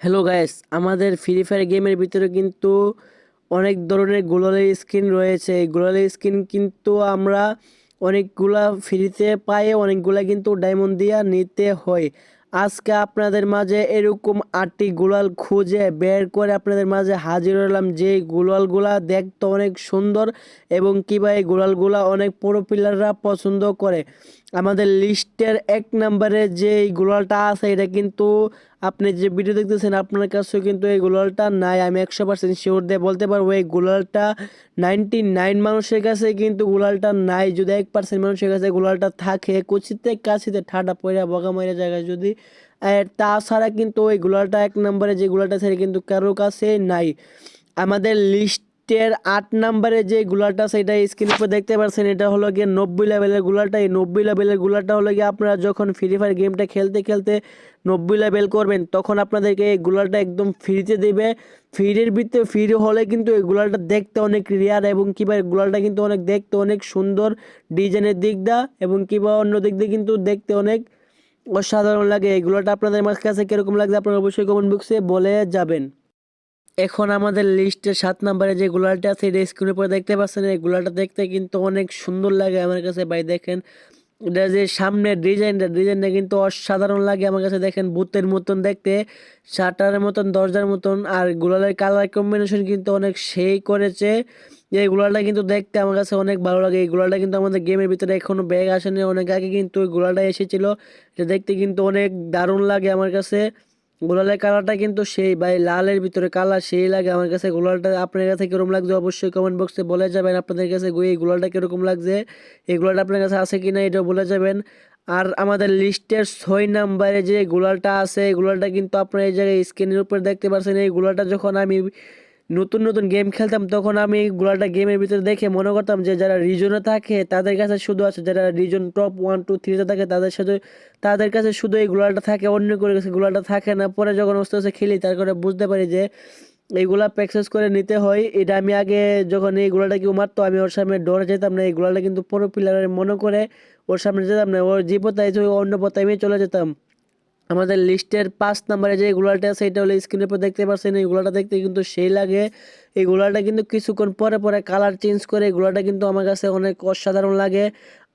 Hello guys আমাদের free fire গেমের ভিতরে কিন্তু অনেক ধরনের গ্লোয়ালের স্কিন রয়েছে। এই গ্লোয়ালের স্কিন কিন্তু আমরা অনেকগুলা ফ্রিতে পাই, অনেকগুলা কিন্তু ডায়মন্ড দিয়া নিতে হয়। আজকে আপনাদের মাঝে এরকম আটটি গুলাল খুঁজে বের করে আপনাদের মাঝে হাজির হলাম। যে গুলালগুলা দেখতে অনেক সুন্দর এবং এই গুলালগুলা অনেক পুরো প্লেয়াররা পছন্দ করে। আমাদের লিস্টের এক নম্বরে যে গুলালটা আছে, এটা কিন্তু আপনি যে ভিডিও দেখতেছেন, আপনার কাছে কিন্তু এই গুলালটা নাই। আমি একশো পার্সেন্ট শিওর দিয়ে বলতে পারব, এই গুলালটা নাইনটি নাইন মানুষের কাছে কিন্তু গুলালটা নাই। যদি এক পার্সেন্ট মানুষের কাছে গুলালটা থাকে, কুচিতে কাছিতে ঠাডা পয়রা বগা মারা জায়গায় যদি আর তাছাড়া কিন্তু ওই গুলালটা এক নম্বরে যে গুলালটা সেটা কিন্তু কারোর কাছে নাই। আমাদের লিস্টের আট নাম্বারে যে গুলাটা সেটা স্ক্রিনের উপর দেখতে পাচ্ছেন এটা হলো গিয়ে নব্বই লেভেলের গুলাটা। এই নব্বই লেভেলের গুলাটা হলো গিয়ে আপনারা যখন ফ্রি ফায়ার গেমটা খেলতে খেলতে নব্বই লেভেল করবেন, তখন আপনাদেরকে এই গুলালটা একদম ফ্রিতে দেবে। ফ্রির ভিতরে ফ্রি হলে কিন্তু এই গুলালটা দেখতে অনেক রেয়ার এবং কিবা এই গুলালটা কিন্তু অনেক দেখতে অনেক সুন্দর ডিজাইনের দিক দা এবং কিবা অন্য দিক দিয়ে কিন্তু দেখতে অনেক অসাধারণ লাগে। এগুলোটা আপনাদের কাছে কীরকম লাগছে, আপনারা অবশ্যই কমেন্ট বক্সে বলে যাবেন। এখন আমাদের লিস্টের সাত নম্বরে যে গুলালটা আছে, এটা স্ক্রিনের উপরে দেখতে পাচ্ছেন। এই গুলালটা দেখতে কিন্তু অনেক সুন্দর লাগে আমার কাছে। ভাই, দেখেন, এটা যে সামনের ডিজাইনটা ডিজাইনটা কিন্তু অসাধারণ লাগে আমার কাছে। দেখেন ভূতের মতন দেখতে, শাটারের মতন, দরজার মতন, আর গুলালের কালার কম্বিনেশন কিন্তু অনেক সেই করেছে। এই গুলালটা কিন্তু দেখতে আমার কাছে অনেক ভালো লাগে। এই গুলালটা কিন্তু আমাদের গেমের ভিতরে এখনও ব্যাগ আসেনি। অনেক আগে কিন্তু ওই গুলালটা এসেছিল। এটা দেখতে কিন্তু অনেক দারুণ লাগে আমার কাছে। গোলালের কালারটা কিন্তু সেই, ভাই লালের ভিতরে কালার সেই লাগে আমার কাছে। গোলালটা আপনার কাছে কীরকম লাগছে অবশ্যই কমেন্ট বক্সে বলে যাবেন। আপনাদের কাছে এই গোলালটা কীরকম লাগছে, এই গোলালটা আপনার কাছে আছে কি না এটাও বলে যাবেন। আর আমাদের লিস্টের ছয় নাম্বারে যে গোলালটা আছে, এই গোলালটা কিন্তু আপনার এই জায়গায় স্ক্রিনের উপর দেখতে পাচ্ছেন এই গোলালটা যখন আমি নতুন নতুন গেম খেলতাম, তখন আমি গোলাটা গেমের ভিতরে দেখে মনে করতাম যে যারা রিজনে থাকে, তাদের কাছে শুধু আছে, যারা রিজন টপ ওয়ান টু থ্রিতে থাকে, তাদের সাথে, তাদের কাছে শুধু এই গোলাটা থাকে, অন্য করে কাছে গোলাটা থাকে না। পরে যখন আস্তে আস্তে খেলি, তারপরে বুঝতে পারি যে এইগুলা প্র্যাকটিস করে নিতে হয়। এটা আমি আগে যখন এই গোলাটা কেউ মারতো, আমি ওর সামনে ডরে যেতাম না, এই গোলাটা কিন্তু পুরো প্লেয়ারের মনে করে ওর সামনে যেতাম না ওর যে পথায় অন্য পথায় আমি চলে যেতাম। আমাদের লিস্টের পাঁচ নম্বরে যে গুলাটা আছে, এটা হলো স্ক্রিনের উপর দেখতে পাচ্ছেন এই গুলাটা দেখতে কিন্তু সেই লাগে। এই গুলাটা কিন্তু কিছুক্ষণ পরে পরে কালার চেঞ্জ করে এই গুলাটা কিন্তু আমার কাছে অনেক অসাধারণ লাগে।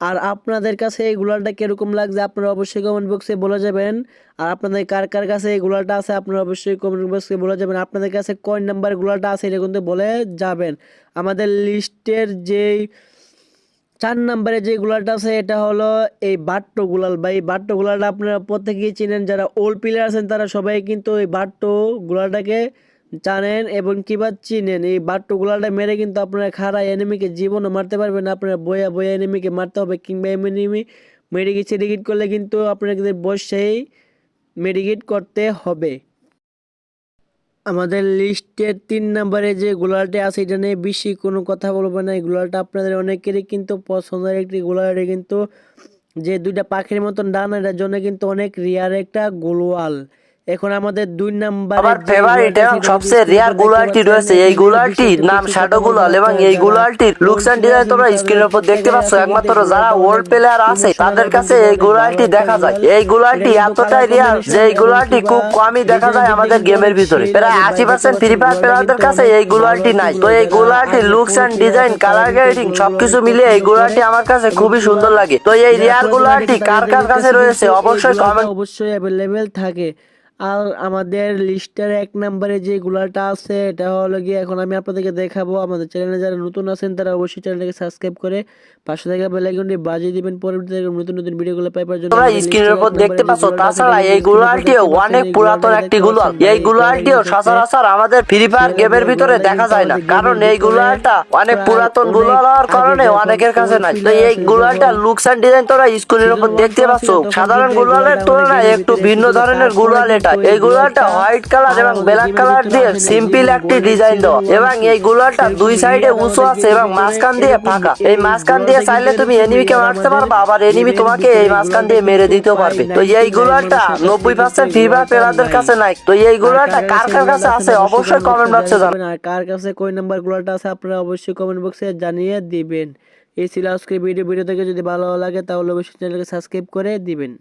আর আপনাদের কাছে এই গুলাটা কীরকম লাগছে, আপনারা অবশ্যই কমেন্ট বক্সে বলে যাবেন। আর আপনাদের কার কার কাছে এই গুলাটা আছে, আপনারা অবশ্যই কমেন্ট বক্সে বলে যাবেন। আপনাদের কাছে কয় নাম্বার গুলাটা আছে, এটা কিন্তু বলে যাবেন। আমাদের লিস্টের যেই চার নম্বরে যে গুলালটা আছে, এটা হলো এই বাট্টো গুলাল। বা এই বাট্টো গুলালটা আপনারা প্রত্যেকেই চিনেন, যারা ওল্ড প্লেয়ার আছেন, তারা সবাই কিন্তু এই বাট্টো গুলালটাকে জানেন এবং কিবা চিনেন। এই বাট্টো গুলালটা মেরে কিন্তু আপনারা খাড়া এনিমিকে জীবনও মারতে পারবেন আপনারা বয়া বয়া এনিমিকে মারতে হবে কিংবা এনিমি মেডিকেট সেডিকেট করলে কিন্তু আপনাদের বসেই মেডিকেট করতে হবে। আমাদের লিস্টের তিন নম্বরে যে গোলালটি আছে, এটা নিয়ে বেশি কোনো কথা বলব না। এই গোলালটা আপনাদের অনেকেরই কিন্তু পছন্দের একটি গোলাল এটা কিন্তু যে দুইটা পাখির মতন ডান এটার জন্য কিন্তু অনেক রিয়ার একটা গোলওয়াল। এখন আমাদের দুই নাম্বার আমার ফেভারিট এবং সবচেয়ে রেয়ার গুলালটি রয়েছে এই গুলালটির নাম শ্যাডো গুলাল এবং এই গুলালটির লুকস এন্ড ডিজাইন তোমরা স্ক্রিনের উপর দেখতে পাচ্ছ। একমাত্র যারা ওল্ড প্লেয়ার আছে তাদের কাছে এই গুলালটি দেখা যায়। এই গুলালটি এতটাই রেয়ার যে এই গুলালটি খুব কমই দেখা যায় আমাদের গেমের ভিতরে। প্রায় আশি পার্সেন্ট ফ্রি ফায়ার প্লেয়ারদের কাছে এই গুলালটি নাই। তো এই গুলালটির looks and design colour grading সবকিছু মিলিয়ে এই গুলালটি আমার কাছে খুবই সুন্দর লাগে। তো এই রেয়ার গুলালটি কার কার কাছে রয়েছে? অবশ্যই কমেন্ট অবশ্যই অ্যাভেলেবেল থাকে আর আমাদের লিস্টের এক নম্বরে যে গুলাটা আছে এটা হলো গিয়ে এখন আমি আপনাদেরকে দেখাবো। আমাদের চ্যানেলে যারা নতুন আছেন তারা অবশ্যই চ্যানেলটাকে সাবস্ক্রাইব করে পাশে থাকা বেল আইকনটি বাজিয়ে দিবেন। পরবর্তীতে নতুন নতুন ভিডিওগুলো পাইবার জন্য তোমরা স্ক্রিনের উপর দেখতে পাচ্ছ তাছাড়া এই গুলালটিও অনেক পুরাতন একটি গুলাল এই গুলালটিও সচরাচর আমাদের ফ্রি ফায়ার গেমের ভিতরে দেখা যায় না। কারণ এই গুলালটা অনেক পুরাতন গুলাল হওয়ার কারণে অনেকের কাছে নাই। তো এই গুলালটা লুকস এন্ড ডিজাইন তোমরা স্ক্রিনের উপর দেখতে পাচ্ছ সাধারণ গুলালের তুলনায় একটু ভিন্ন ধরনের গুলাল এটা এই গুলালটা হোয়াইট কালার এবং ব্ল্যাক কালার দিয়ে সিম্পল একটি ডিজাইন দেওয়া এবং এই গুলালটা দুই সাইডে উঁচু আছে এবং মাঝখান দিয়ে ফাঁকা। এই মাঝখান দিয়ে চাইলে তুমি এনিমিকে মারতে পারবা আবার এনিমি তোমাকে এই মাঝখান দিয়ে মেরে দিতেও পারবে। তো এই গুলালটা নব্বই পার্সেন্ট ফ্রি ফায়ার প্লেয়ারদের কাছে নাই। তো এই গুলালটা কার কার কাছে আছে? অবশ্যই কমেন্ট বক্সে জানাবেন আর কার কাছে কোন নাম্বার গুলোটা আছে আপনারা অবশ্যই কমেন্ট বক্সে জানিয়ে দিবেন। এই ছিল আজকের ভিডিও। ভিডিও থেকে যদি ভালো লাগে তাহলে অবশ্যই চ্যানেলকে সাবস্ক্রাইব করে দিবেন।